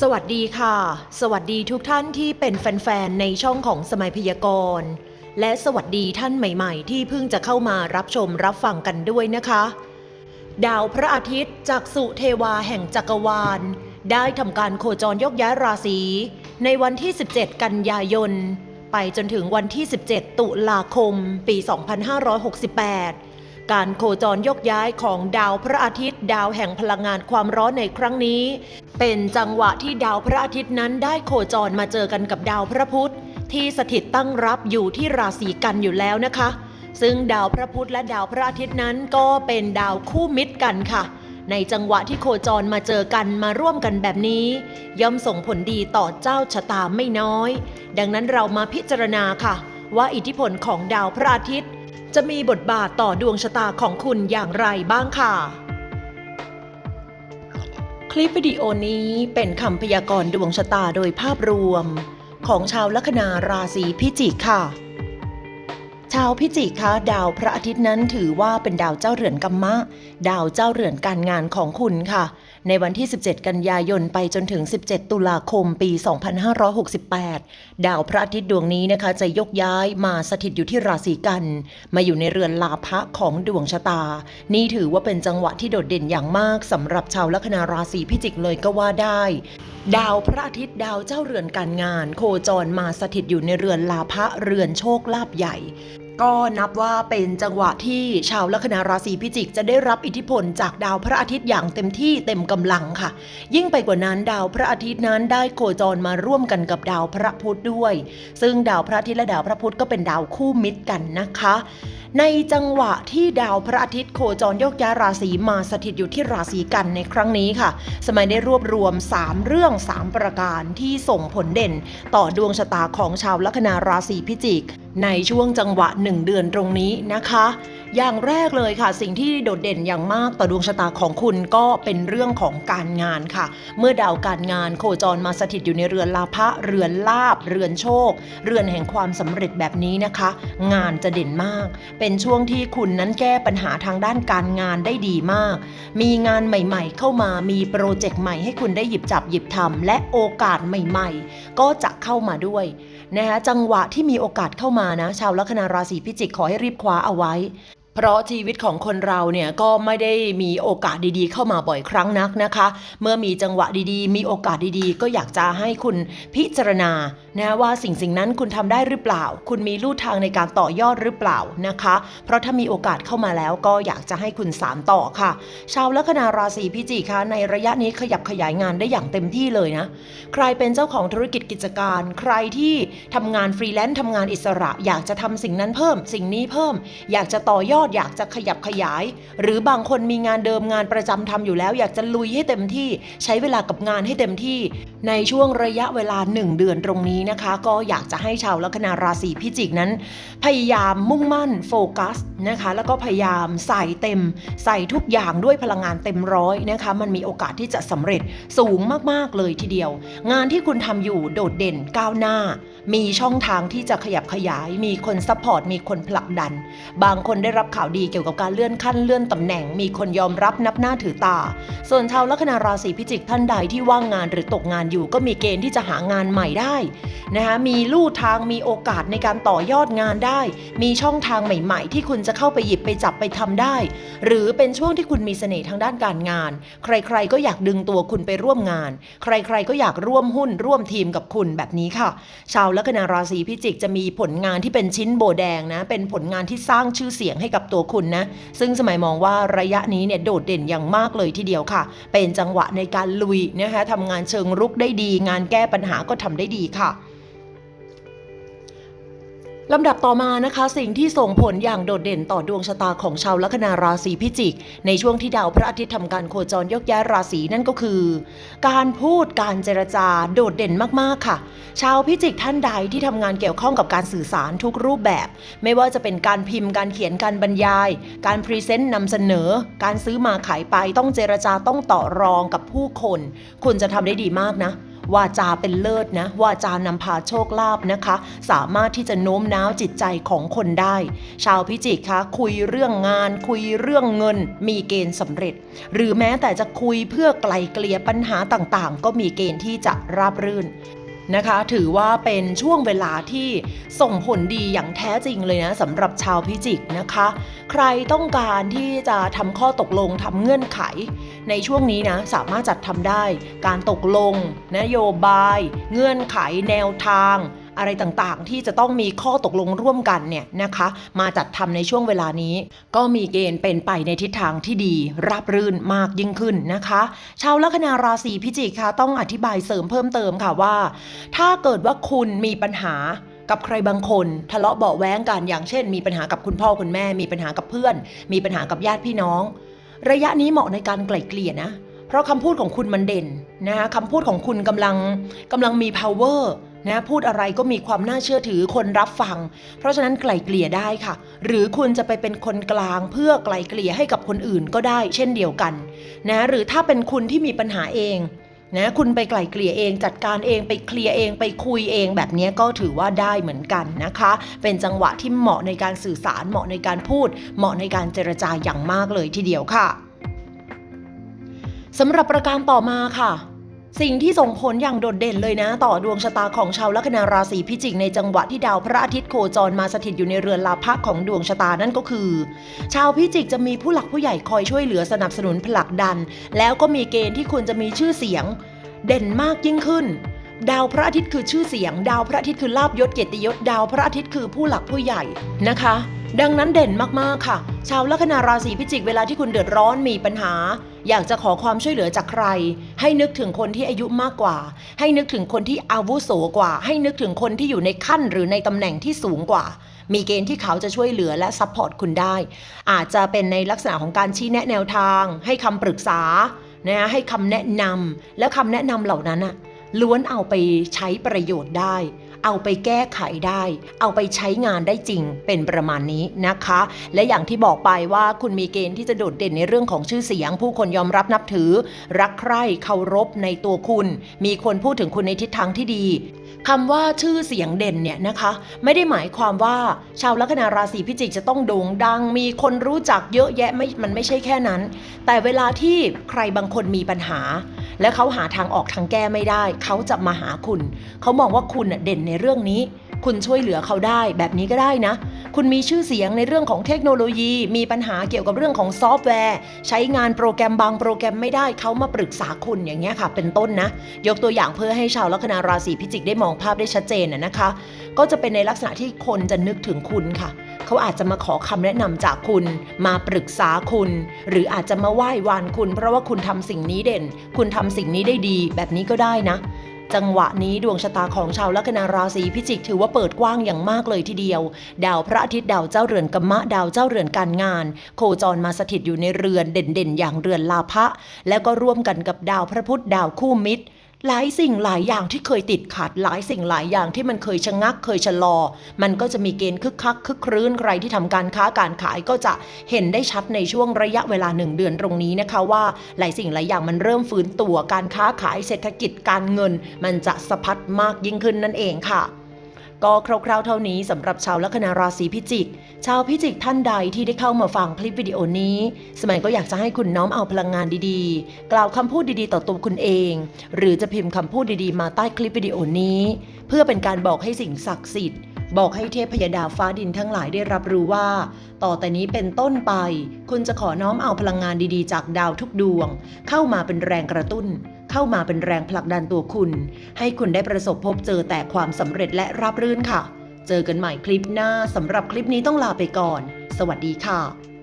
สวัสดีค่ะ สวัสดีทุกท่านที่เป็นแฟนๆ ในช่องของสมัยพยากรณ์ และสวัสดีท่านใหม่ๆ ที่เพิ่งจะเข้ามารับชมรับฟังกันด้วยนะคะ ดาวพระอาทิตย์จากสุเทวาแห่งจักรวาล ได้ทำการโคจรยกย้ายราศี ในวันที่ 17 กันยายน ไปจนถึงวันที่ 17 ตุลาคม ปี 2568 การโคจรยกย้ายของดาวพระอาทิตย์ ดาวแห่งพลังงานความร้อนในครั้งนี้ เป็นจังหวะที่ดาวพระอาทิตย์นั้นได้โคจรมาเจอกันกับดาวพระพุธที่สถิตตั้งรับอยู่ที่ราศีกันอยู่แล้วนะคะ ซึ่งดาวพระพุธและดาวพระอาทิตย์นั้นก็เป็นดาวคู่มิตรกันค่ะ ในจังหวะที่โคจรมาเจอกันมาร่วมกันแบบนี้ ย่อมส่งผลดีต่อเจ้าชะตาไม่น้อย ดังนั้นเรามาพิจารณาค่ะ ว่าอิทธิพลของดาวพระอาทิตย์ จะมีบทบาทต่อดวงชะตาของคุณอย่างไรบ้างค่ะ คลิปวิดีโอนี้เป็นคำพยากรณ์ดวงชะตาโดยภาพรวม ของชาวลัคนาราศีพิจิกค่ะ ชาวพิจิกคะดาวพระอาทิตย์นั้นถือว่าเป็นดาวเจ้าเรือนกัมมะ ดาวเจ้าเรือนการงานของคุณค่ะ ในวันที่ 17 กันยายนไปจนถึง 17 ตุลาคมปี 2568 ดาวพระอาทิตย์ดวงนี้นะคะ จะยกย้ายมาสถิตอยู่ที่ราศีกัน มาอยู่ในเรือนลาภะของดวงชะตา นี่ถือว่าเป็นจังหวะที่โดดเด่นอย่างมากสำหรับชาวลัคนาราศีพิจิกเลยก็ว่าได้ ดาวพระอาทิตย์ดาวเจ้าเรือนการงาน โคจรมาสถิตอยู่ในเรือนลาภะเรือนโชคลาภใหญ่ ก็นับว่าเป็นจังหวะที่ชาวลัคนาราศีพิจิก จะได้รับอิทธิพลจากดาวพระอาทิตย์อย่างเต็มที่เต็มกำลังค่ะ ยิ่งไปกว่านั้นดาวพระอาทิตย์นั้นได้โคจรมาร่วมกันกับดาวพระพุธด้วย ซึ่งดาวพระอาทิตย์และดาวพระพุธก็เป็นดาวคู่มิตรกันนะคะ ในจังหวะที่ดาวพระอาทิตย์โคจรโยกย้ายราศีมาสถิตอยู่ที่ราศีกันในครั้งนี้ค่ะ สมัยได้รวบรวม 3 เรื่อง 3 ประการที่ส่งผลเด่น ต่อดวงชะตาของชาวลัคนาราศีพิจิก ในช่วงจังหวะ 1 เดือนตรงนี้นะคะ อย่างแรกเลยค่ะ สิ่งที่โดดเด่นอย่างมากต่อดวงชะตาของคุณก็เป็นเรื่องของการงานค่ะ เมื่อดาวการงานโคจรมาสถิตอยู่ในเรือนลาภะเรือนลาบ เรือนโชค เรือนแห่งความสำเร็จแบบนี้นะคะ งานจะเด่นมาก เป็นช่วงที่คุณนั้นแก้ปัญหาทางด้านการงานได้ดีมาก มีงานใหม่ ๆ เข้ามามีโปรเจกต์ใหม่ให้คุณได้หยิบจับหยิบทำและโอกาสใหม่ ๆ ก็จะเข้ามาด้วยนะคะจังหวะที่มีโอกาสเข้ามานะ ชาวลัคนาราศีพิจิกขอให้รีบคว้าเอาไว้ เพราะชีวิตของคนเราเนี่ยก็ไม่ได้มีโอกาสดีๆ เข้ามาบ่อยครั้งนักนะคะ เมื่อมีจังหวะดีๆ มีโอกาสดีๆ ก็อยากจะให้คุณพิจารณานะว่าสิ่งสิ่งนั้นคุณทำได้หรือเปล่า คุณมีลู่ทางในการต่อยอดหรือเปล่านะคะ เพราะถ้ามีโอกาสเข้ามาแล้วก็อยากจะให้คุณสานต่อค่ะ ชาวลัคนาราศีพิจิกคะในระยะนี้ขยับขยายงานได้อย่างเต็มที่เลยนะใครเป็นเจ้าของธุรกิจกิจการ ใครที่ทำงานฟรีแลนซ์ทำงานอิสระ อยากจะทำสิ่งนั้นเพิ่ม สิ่งนี้เพิ่ม อยากจะต่อยอดอยากจะขยับขยาย หรือบางคนมีงานเดิมงานประจำทำอยู่แล้ว อยากจะลุยให้เต็มที่ ใช้เวลากับงานให้เต็มที่ ในช่วงระยะเวลา 1 เดือนตรงนี้นะคะ ก็อยากจะให้ชาวลัคนาราศีพิจิกนั้น พยายามมุ่งมั่นโฟกัสนะคะ แล้วก็พยายามใส่เต็ม ใส่ทุกอย่างด้วยพลังงานเต็มร้อยนะคะ มันมีโอกาสที่จะสำเร็จสูงมากๆเลยทีเดียว งานที่คุณทำอยู่โดดเด่นก้าวหน้า มีช่องทางที่จะขยับขยาย มีคนซัพพอร์ต มีคนผลักดัน บางคนได้รับข่าวดีเกี่ยวกับการเลื่อนขั้นเลื่อนตำแหน่ง มีคนยอมรับนับหน้าถือตา ส่วนชาวลัคนาราศีพิจิกท่านใดที่ว่างงานหรือตกงานอยู่ก็มีเกณฑ์ที่จะหางานใหม่ได้นะคะมีลู่ทางมีโอกาสในการต่อยอดงานได้ มีช่องทางใหม่ ๆ ที่คุณจะเข้าไปหยิบไปจับไปทำได้ หรือเป็นช่วงที่คุณมีเสน่ห์ทางด้านการงาน ใคร ๆ ก็อยากดึงตัวคุณไปร่วมงาน ใคร ๆ ก็อยากร่วมหุ้นร่วมทีมกับคุณแบบนี้ค่ะ ชาวลัคนาราศีพิจิกจะมีผลงานที่เป็นชิ้นโบแดงนะ เป็นผลงานที่สร้างชื่อเสียงให้กับตัวคุณนะ ซึ่งสมัยมองว่าระยะนี้เนี่ยโดดเด่นอย่างมากเลยทีเดียวค่ะ เป็นจังหวะในการลุยนะคะทำงานเชิงรุกได้ดี งานแก้ปัญหาก็ทำได้ดีค่ะ ลำดับต่อมานะคะ สิ่งที่ส่งผลอย่างโดดเด่นต่อดวงชะตาของชาวลัคนาราศีพิจิก ในช่วงที่ดาวพระอาทิตย์ทำการโคจรยกย้ายราศีนั่นก็คือ การพูดการเจรจาโดดเด่นมากๆค่ะ ชาวพิจิกท่านใดที่ทำงานเกี่ยวข้องกับการสื่อสารทุกรูปแบบ ไม่ว่าจะเป็นการพิมพ์การเขียนการบรรยาย การพรีเซนต์นำเสนอ การซื้อมาขายไปต้องเจรจาต้องต่อรองกับผู้คน คุณจะทำได้ดีมากนะ วาจาเป็นเลิศนะวาจานำพาโชคลาภนะคะ สามารถที่จะโน้มน้าวจิตใจของคนได้ ชาวพิจิกคะคุยเรื่องงาน คุยเรื่องเงิน มีเกณฑ์สำเร็จ หรือแม้แต่จะคุยเพื่อไกลเกลี่ยปัญหาต่างๆ ก็มีเกณฑ์ที่จะราบรื่น นะคะ ถือว่าเป็นช่วงเวลาที่ส่งผลดีอย่างแท้จริงเลยนะสำหรับชาวพิจิกนะคะ ใครต้องการที่จะทำข้อตกลงทำเงื่อนไข ในช่วงนี้นะสามารถจัดทำได้ การตกลง นโยบาย เงื่อนไขแนวทาง อะไรต่างๆ ที่จะต้องมีข้อตกลงร่วมกันเนี่ยนะคะ มาจัดทำในช่วงเวลานี้ ก็มีเกณฑ์เป็นไปในทิศทางที่ดีราบรื่นมากยิ่งขึ้นนะคะ ชาวลัคนาราศีพิจิกค่ะต้องอธิบายเสริมเพิ่มเติมค่ะว่า ถ้าเกิดว่าคุณมีปัญหากับใครบางคนทะเลาะเบาแว้งกันอย่างเช่น มีปัญหากับคุณพ่อคุณแม่ มีปัญหากับเพื่อน มีปัญหากับญาติพี่น้อง ระยะนี้เหมาะในการไกล่เกลี่ยนะ เพราะคำพูดของคุณมันเด่นนะคะคำพูดของคุณกำลังกำลังมี power นะพูดอะไรก็มีความน่าเชื่อถือคนรับฟัง เพราะฉะนั้นไกล่เกลี่ยได้ค่ะ หรือคุณจะไปเป็นคนกลางเพื่อไกล่เกลี่ยให้กับคนอื่นก็ได้ เช่นเดียวกันนะหรือถ้าเป็นคุณที่มีปัญหาเองนะคุณไปไกล่เกลี่ยเองจัดการเองไปเคลียร์เองไปคุยเองแบบนี้ก็ถือว่าได้เหมือนกันนะคะ เป็นจังหวะที่เหมาะในการสื่อสารเหมาะในการพูด เหมาะในการเจรจาอย่างมากเลยทีเดียวค่ะสำหรับประการต่อมาค่ะ สิ่งที่ส่งผลอย่างโดดเด่นเลยนะ ต่อดวงชะตาของชาวลัคนาราศีพิจิกในจังหวะที่ดาวพระอาทิตย์โคจรมาสถิตอยู่ในเรือนลาภะของดวงชะตานั่นก็คือ ชาวพิจิกจะมีผู้หลักผู้ใหญ่คอยช่วยเหลือสนับสนุนผลักดัน แล้วก็มีเกณฑ์ที่คุณจะมีชื่อเสียง เด่นมากยิ่งขึ้นดาวพระอาทิตย์คือชื่อเสียง ดาวพระอาทิตย์คือลาบยศเกียรติยศ ดาวพระอาทิตย์คือผู้หลักผู้ใหญ่นะคะ ดังนั้นเด่นมากๆค่ะ ชาวลัคนาราศีพิจิกเวลาที่คุณเดือดร้อนมีปัญหา อยากจะขอความช่วยเหลือจากใคร ให้นึกถึงคนที่อายุมากกว่า ให้นึกถึงคนที่อาวุโสกว่า ให้นึกถึงคนที่อยู่ในขั้นหรือในตำแหน่งที่สูงกว่า มีเกณฑ์ที่เขาจะช่วยเหลือและซัพพอร์ตคุณได้ อาจจะเป็นในลักษณะของการชี้แนะแนวทาง ให้คำปรึกษานะให้คำแนะนำแล้วคำแนะนำเหล่านั้นอะล้วนเอาไปใช้ประโยชน์ได้ เอาไปแก้ไขได้ เอาไปใช้งานได้จริงเป็นประมาณนี้นะคะ และอย่างที่บอกไปว่าคุณมีเกณฑ์ที่จะโดดเด่นในเรื่องของชื่อเสียง ผู้คนยอมรับนับถือ รักใคร่เคารพในตัวคุณ มีคนพูดถึงคุณในทิศทางที่ดีคำว่าชื่อเสียงเด่นเนี่ยนะคะ ไม่ได้หมายความว่าชาวลัคนาราศีพิจิกจะต้องโด่งดัง มีคนรู้จักเยอะแยะไม่มันไม่ใช่แค่นั้น แต่เวลาที่ใครบางคนมีปัญหา และเขาหาทางออกทางแก้ไม่ได้ เขาจะมาหาคุณ เขามองว่าคุณน่ะเด่นในเรื่องนี้ คุณช่วยเหลือเขาได้แบบนี้ก็ได้นะ คุณมีชื่อเสียงในเรื่องของเทคโนโลยี มีปัญหาเกี่ยวกับเรื่องของซอฟต์แวร์ ใช้งานโปรแกรมบางโปรแกรมไม่ได้เขามาปรึกษาคุณอย่างเงี้ยค่ะ เป็นต้นนะ ยกตัวอย่างเพื่อให้ชาวลัคนาราศีพิจิกได้มองภาพได้ชัดเจนนะนะคะ ก็จะเป็นในลักษณะที่คนจะนึกถึงคุณค่ะ เขาอาจจะมาขอคำแนะนำจากคุณ มาปรึกษาคุณ หรืออาจจะมาไหว้วานคุณ เพราะว่าคุณทำสิ่งนี้เด่น คุณทำสิ่งนี้ได้ดี แบบนี้ก็ได้นะ จังหวะนี้ดวงชะตาของชาวลัคนาราศีพิจิกถือว่าเปิดกว้างอย่างมากเลยทีเดียว ดาวพระอาทิตย์ดาวเจ้าเรือนกัมมะดาวเจ้าเรือนการงาน โคจรมาสถิตอยู่ในเรือนเด่นๆ อย่างเรือนลาภะแล้วก็ร่วมกันกับดาวพระพุธดาวคู่มิตร หลายสิ่งหลายอย่างที่เคยติดขัด หลายสิ่งหลายอย่างที่มันเคยชะงักเคยชะลอ มันก็จะมีเกณฑ์คึกคักคึกครื้นใครที่ทำการค้าการขายก็จะเห็นได้ชัดในช่วงระยะเวลาหนึ่งเดือนตรงนี้นะคะว่าหลายสิ่งหลายอย่างมันเริ่มฟื้นตัวการค้าขายเศรษฐกิจการเงิน มันจะสะพัดมากยิ่งขึ้นนั่นเองค่ะ ก็คร่าวๆเท่านี้สำหรับชาวลัคนาราศีพิจิก ชาวพิจิกท่านใดที่ได้เข้ามาฟังคลิปวิดีโอนี้ สมัยก็อยากจะให้คุณน้อมเอาพลังงานดีๆ กล่าวคำพูดดีๆ ต่อตัวคุณเอง หรือจะพิมพ์คำพูดดีๆ มาใต้คลิปวิดีโอนี้ เพื่อเป็นการบอกให้สิ่งศักดิ์สิทธิ์บอกให้เทพยดาฟ้าดินทั้งหลายได้รับรู้ว่า ต่อแต่นี้เป็นต้นไป คุณจะขอน้อมเอาพลังงานดีๆ จากดาวทุกดวง เข้ามาเป็นแรงกระตุ้น เข้ามาเป็นแรงผลักดันตัวคุณ ให้คุณได้ประสบพบเจอแต่ความสำเร็จและราบรื่นค่ะ เจอกันใหม่คลิปหน้าสำหรับคลิปนี้ต้องลาไปก่อน สวัสดีค่ะ